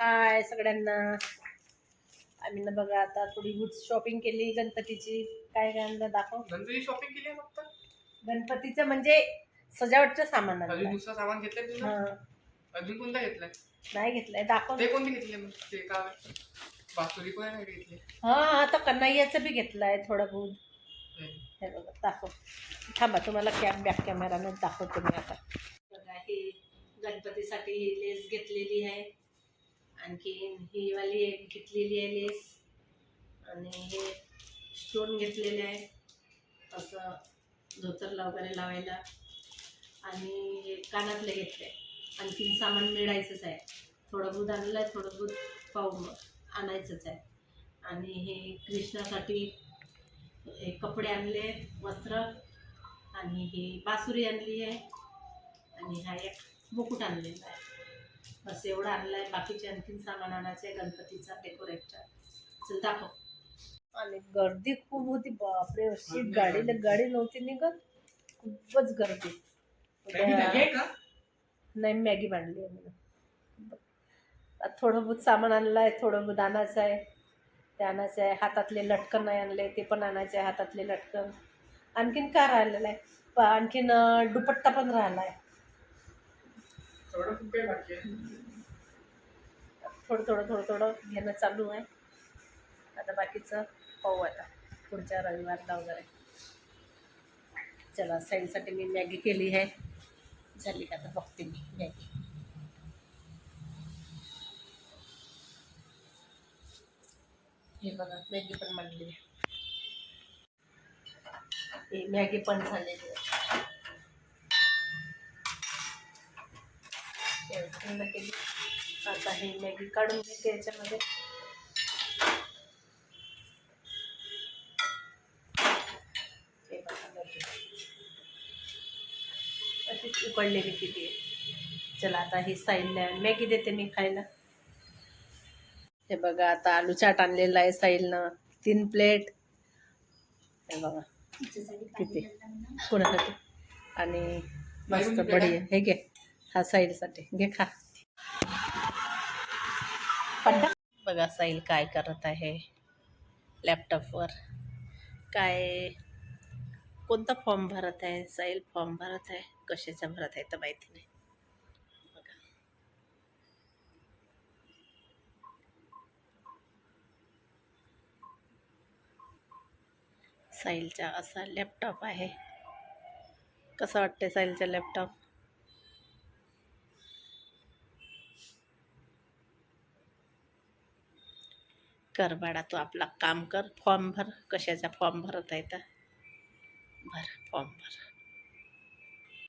हाय सगळ्यांना? आम्ही ना बघा आता थोडी शॉपिंग केली गणपतीची. काय काय आणलं दाखव. गणपती शॉपिंग केली आहे फक्त? गणपतीचं म्हणजे सजावटचं सामान अजून आणलं दुसरं सामान घेतलंय तुझं? हा. अजून कोणता घेतलाय? नाही घेतलंय दाखव ते कोणते घेतले मग? ते का? बासुरी नाही घेतली हा आता कन्हैयाचं बी घेतलंय थोडं बहुत हे. बघा दाखव. थांबा तुम्हाला कॅम बॅक कॅमेराने दाखवतो मी आता. बघा ही गणपतीसाठी ही लेस घेतलेली आहे. आणखीन ही वाली एक घेतलेली आहे लेस. आणि हे स्टोन घेतलेले आहे. असं धोतरला वगैरे लावायला. आणि हे कानातले घेतले आणखीन सामान मिळायचंच आहे. थोडं दूध आणलं आहे थोडं दूध पाहून आणायचंच आहे. आणि हे कृष्णासाठी हे कपडे आणले वस्त्र. आणि ही बासुरी आणली आहे. आणि हा एक मुकुट आणलेला आहे. बस एवढं आणलं आहे बाकीचे आणखीन सामान आणायचं आहे गणपतीचा डेकोरेटचा चल दाखव. आणि गर्दी खूप होती. बापरे अशी गाडीला गाडी नव्हती निघत. खूपच गर्दी. का? नाही मॅगी मांडली आहे थोडं बहुत सामान आणलं आहे थोडं बहुत आणायचं आहे ते आणायचं आहे हातातले लटकन नाही आणले. ते पण आणायचे आहे हातातले लटकन. आणखीन काय राहिलेलं आहे? प- आणखीन दुपट्टा पण राहिला आहे थोडं थोडं थोडं थोडं घेणं चालू आहे. आता बाकीचं पाहू आता. पुढच्या रविवारला वगैरे. चला साईडसाठी मी मॅगी केली आहे. झाली का आता बघते मी मॅगी. हे बघा मॅगी पण मांडली आहे. मॅगी पण झालेली आहे. थंड केली. आता हे मॅगी काढून घेते याच्यामध्ये. हे अशीच उकडलेली किती आहे. चला आता ही साईलला मॅगी देते मी खायला. हे बघा आता आलू चाट आणलेला आहे साईलनं तीन प्लेट. हे बघा. किती? कोणासाठी? आणि मस्त बढी हे घे. हा साईलसाठी. घे खा. बघा साईल काय करत आहे लॅपटॉपवर. काय कोणता फॉर्म भरत आहे? साईल फॉर्म भरत आहे? कशाचा भरत आहे तर माहिती नाही. बघा. साईलचा असा लॅपटॉप आहे. कसं वाटते साईलचा लॅपटॉप? कर बाळा तू आपला काम कर. फॉर्म भर. कशाचा फॉर्म भरत आहे तर? भर फॉर्म भर.